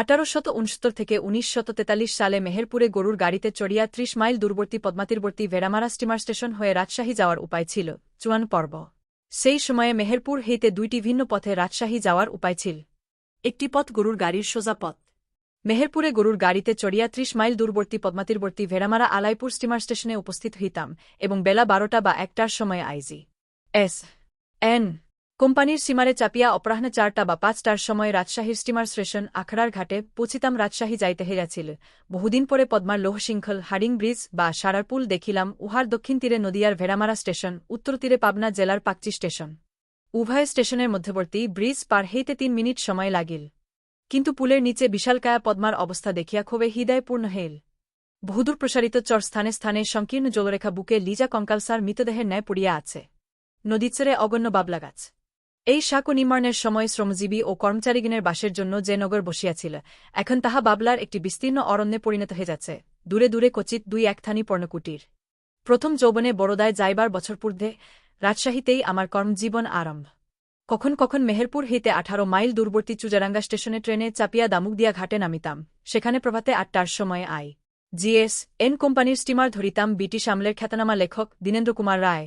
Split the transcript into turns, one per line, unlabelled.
আঠারোশত উনসত্তর থেকে উনিশশত তেতাল্লিশ সালে মেহেরপুরে গরুর গাড়িতে চড়িয়া ত্রিশ মাইল দূরবর্তী পদ্মাতীরবর্তী ভেড়ামারা স্টিমার স্টেশন হয়ে রাজশাহী যাওয়ার উপায় ছিল, চুয়ান পর্ব। সেই সময়ে মেহেরপুর হইতে দুইটি ভিন্ন পথে রাজশাহী যাওয়ার উপায় ছিল। একটি পথ গরুর গাড়ির সোজা পথ। মেহেরপুরে গরুর গাড়িতে চড়িয়া ত্রিশ মাইল দূরবর্তী পদ্মাতীরবর্তী ভেড়ামারা আলাইপুর স্টিমার স্টেশনে উপস্থিত হইতাম এবং বেলা বারোটা বা একটার সময় আইজি। এস. এন. কোম্পানির সীমারে চাপিয়া অপরাহ্নে চারটা বা পাঁচটার সময় রাজশাহীর স্টিমার স্টেশন আখড়ার ঘাটে পৌঁছিতাম রাজশাহী যাইতে হেরাছিল। বহুদিন পরে পদ্মার লোহশৃঙ্খল হাডিং ব্রিজ বা সারারপুল দেখিলাম উহার দক্ষিণ তীরে নদিয়ার ভেড়ামারা স্টেশন, উত্তর তীরে পাবনা জেলার পাকচি স্টেশন। উভয় স্টেশনের মধ্যবর্তী ব্রিজ পার হইতে তিন মিনিট সময় লাগিল। কিন্তু পুলের নিচে বিশালকায়া পদ্মার অবস্থা দেখিয়া ক্ষোভে হৃদয়পূর্ণ হেল বহুদূর প্রসারিত চর স্থানে স্থানে সংকীর্ণ জলরেখা বুকে লিজা কঙ্কালসার মৃতদেহের ন্যায় পড়িয়া আছে। নদীচরে অগণ্য বাবলা গাছ এই সাঁকো নির্মাণের সময় শ্রমজীবী ও কর্মচারীগণের বাসের জন্য যে নগর বসিয়াছিল, এখন তাহা বাবলার একটি বিস্তীর্ণ অরণ্যে পরিণত হয়ে যাচ্ছে। দূরে দূরে কচিত দুই একথানি পর্ণকুটির। প্রথম যৌবনে বড়দায় যাইবার বছর পূর্বে রাজশাহীতেই আমার কর্মজীবন আরম্ভ। কখন কখন মেহেরপুর হইতে আঠারো মাইল দূরবর্তী চুজারাঙ্গা স্টেশনে ট্রেনে চাপিয়া দামুকদিয়া ঘাটে নামিতাম, সেখানে প্রভাতে আটটার সময় আই জিএস এন কোম্পানির স্টিমার ধরিতাম ব্রিটিশ সামলের খ্যাতনামা লেখক দীনেন্দ্র কুমার রায়।